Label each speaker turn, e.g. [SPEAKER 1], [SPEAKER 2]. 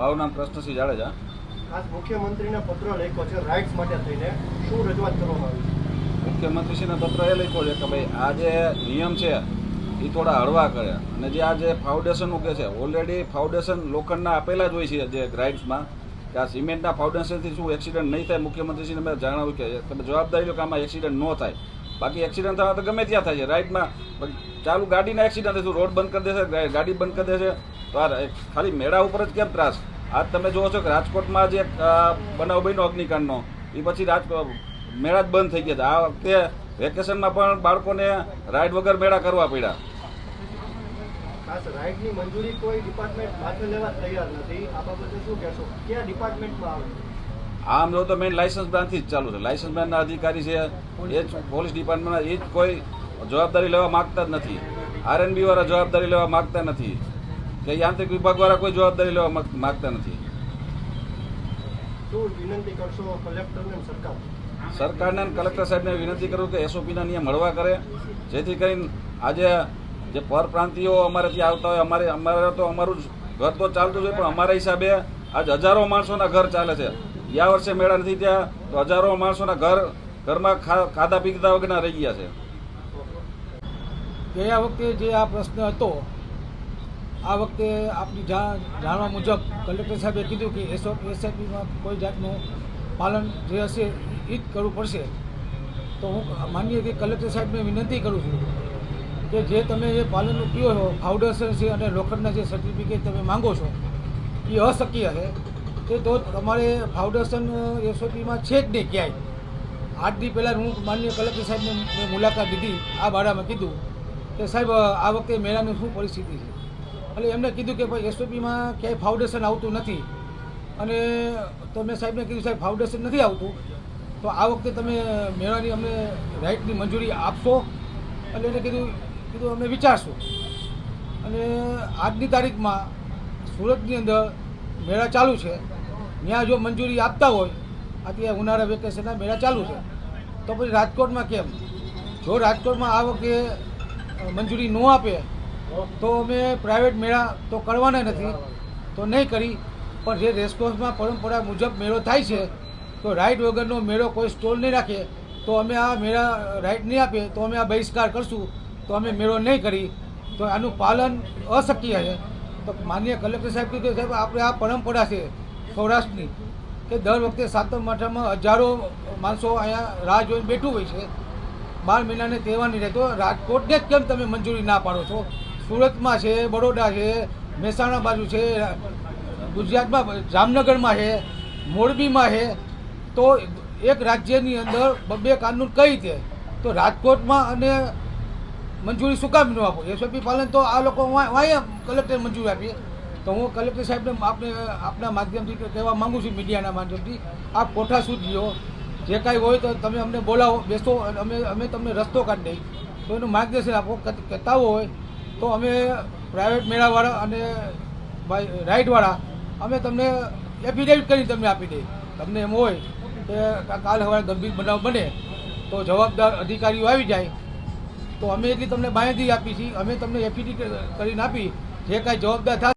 [SPEAKER 1] મારું નામ કૃષ્ણસિંહ જાડેજા.
[SPEAKER 2] ખાસ મુખ્યમંત્રીને પત્ર લખ્યો છે રાઇટ્સ માટે થઈને. શું રજૂઆત કરવામાં આવી છે?
[SPEAKER 1] મુખ્યમંત્રીશ્રીને પત્ર એ લખ્યો છે કે ભાઈ આ જે નિયમ છે એ થોડા હળવા કરે. અને જે આ જે ફાઉન્ડેશનનું કે છે ઓલરેડી ફાઉન્ડેશન લોખંડના આપેલા જ હોય છે જે રાઇટ્સમાં કે આ સિમેન્ટના ફાઉન્ડેશનથી શું એક્સિડન્ટ નહીં થાય મુખ્યમંત્રીશ્રીને મેં જણાવ્યું કે તમે જવાબદારી લો કે આમાં એક્સિડન્ટ ન થાય. બાકી એક્સિડન્ટ થવા તો ગમે ત્યાં થાય છે. રાઇટમાં ચાલુ ગાડીના એક્સિડન્ટ થયું રોડ બંધ કરી દેશે ગાડી બંધ કરી દેશે? ખાલી મેળા ઉપર જ કેમ ત્રાસ? આજ તમે જુઓ છો કે રાજકોટમાં જે બનાવ બન્યો અગ્નિકાંડનો એ પછી રાજ મેળા જ બંધ થઈ ગયા હતા આ વખતે વેકેશનમાં પણ બાળકોને રાઈડ વગર મેળા કરવા પડ્યા.
[SPEAKER 2] ખાસ મંજૂરી કોઈ ડિપાર્ટમેન્ટ માથે લેવા તૈયાર નથી. આ બાબતે શું કહેશો? કયા ડિપાર્ટમેન્ટમાં આવે?
[SPEAKER 1] આમ જો તો મેઇન લાયસન્સ બ્રાન્ચથી જ ચાલુ છે. લાયસન્સ બ્રાન્ચના અધિકારી છે એ જ પોલીસ ડિપાર્ટમેન્ટના એ જ કોઈ જવાબદારી લેવા માગતા જ નથી. આરએનબી વાળા જવાબદારી લેવા માગતા નથી. કે યાંત્રિક વિભાગ વાળા કોઈ જવાબદારી લેવા માગ- માગતા નથી.
[SPEAKER 2] શું વિનંતી કરશો કલેક્ટરને સરકાર
[SPEAKER 1] સરકારને? કલેક્ટર સાહેબને વિનંતી કરું કે એસઓપીના નિયમ હળવા કરે. જેથી કરીને આજે જે પરપ્રાંતિયો અમારે ત્યાં આવતા હોય અમારે અમારે તો અમારું જ ઘર તો ચાલતું જ હોય પણ અમારા હિસાબે આજ હજારો માણસોના ઘર ચાલે છે. ગયા વર્ષે મેળા નથી ત્યાં તો હજારો માણસોના ઘર ઘરમાં ખાધા પીધા વગરના રહી ગયા છે.
[SPEAKER 3] ગયા વખતે જે આ પ્રશ્ન હતો આ વખતે આપની જાણવા મુજબ કલેક્ટર સાહેબે કીધું કે એસઓ એસઆઈપીમાં કોઈ જાતનું પાલન જે હશે એ જ કરવું પડશે. તો હું માનીએ કે કલેક્ટર સાહેબને વિનંતી કરું છું કે જે તમે જે પાલનનું કયો છો, ફાઉન્ડેશન છે અને લોખંડના જે સર્ટિફિકેટ તમે માંગો છો એ અશક્ય છે. તે તો તમારે ફાઉન્ડેશન એસઓપીમાં છે જ નહીં ક્યાંય. આઠ દી પહેલાં હું માનીય કલેક્ટર સાહેબને મુલાકાત લીધી, આ બારામાં કીધું કે સાહેબ, આ વખતે મેળાની શું પરિસ્થિતિ છે? એટલે એમને કીધું કે ભાઈ એસઓપીમાં ક્યાંય ફાઉન્ડેશન આવતું નથી. અને તો મેં સાહેબને કીધું સાહેબ ફાઉન્ડેશન નથી આવતું. તો આ વખતે તમે મેળાની અમને રાઇટની મંજૂરી આપશો? એટલે એને કીધું કીધું અમે વિચારશું. અને આજની તારીખમાં સુરતની અંદર મેળા ચાલુ છે. ત્યાં જો મંજૂરી આપતા હોય અત્યારે ઉનાળા વેકેશનના મેળા ચાલુ છે. તો પછી રાજકોટમાં કેમ? જો રાજકોટમાં આ વખતે મંજૂરી ન આપે તો અમે પ્રાઇવેટ મેળા તો કરવાના નથી, તો નહીં કરી. પણ જે રેસકોર્સમાં પરંપરા મુજબ મેળો થાય છે, તો રાઈડ વગરનો મેળો કોઈ સ્ટોલ નહીં રાખે. તો અમે આ મેળા રાઈડ નહીં આપીએ, તો અમે આ બહિષ્કાર કરશું. તો અમે મેળો નહીં કરી. તો આનું પાલન અશક્ય છે. તો માન્ય કલેક્ટર સાહેબ કીધું, સાહેબ, આપણે આ પરંપરા છે સૌરાષ્ટ્રની, કે દર વખતે સાતમ, આઠમમાં હજારો માણસો અહીંયા રાહ જોઈને બેઠું હોય છે. બાર મહિનાને તહેવારની રહેતો રાજકોટને જ કેમ તમે મંજૂરી ના પાડો છો? સુરતમાં છે, બરોડા છે, મહેસાણા બાજુ છે, ગુજરાતમાં જામનગરમાં છે, મોરબીમાં છે, તો એક રાજ્યની અંદર બબ્બે કાનૂન કઈ રીતે? તો રાજકોટમાં અને મંજૂરી શું કામ ન આપો? એસઓપી પાલન તો આ લોકો વાં- કલેક્ટર મંજૂરી આપીએ તો હું કલેક્ટર સાહેબને આપને, આપના માધ્યમથી કહેવા માગું છું મીડિયાના માધ્યમથી, આપ કોઠા લ્યો જે કાંઈ હોય તો તમે અમને બોલાવો, બેસો અને અમે અમે તમને રસ્તો કાઢી દઈ. તો એનું માર્ગદર્શન આપો. કહેતા હોય તો અમે પ્રાઇવેટ મેળાવાળા અને રાઇડવાળા અમે તમને એફિડેવિટ કરી તમને આપી દઈએ. તમને એમ હોય કે કાલ સવારે ગંભીર બનાવ બને, તો જવાબદાર અધિકારીઓ આવી જાય. તો અમે એટલી તમને માહિતી આપી છીએ. અમે તમને એફિડેવિટ કરીને આપી. જે કાંઈ જવાબદાર થાય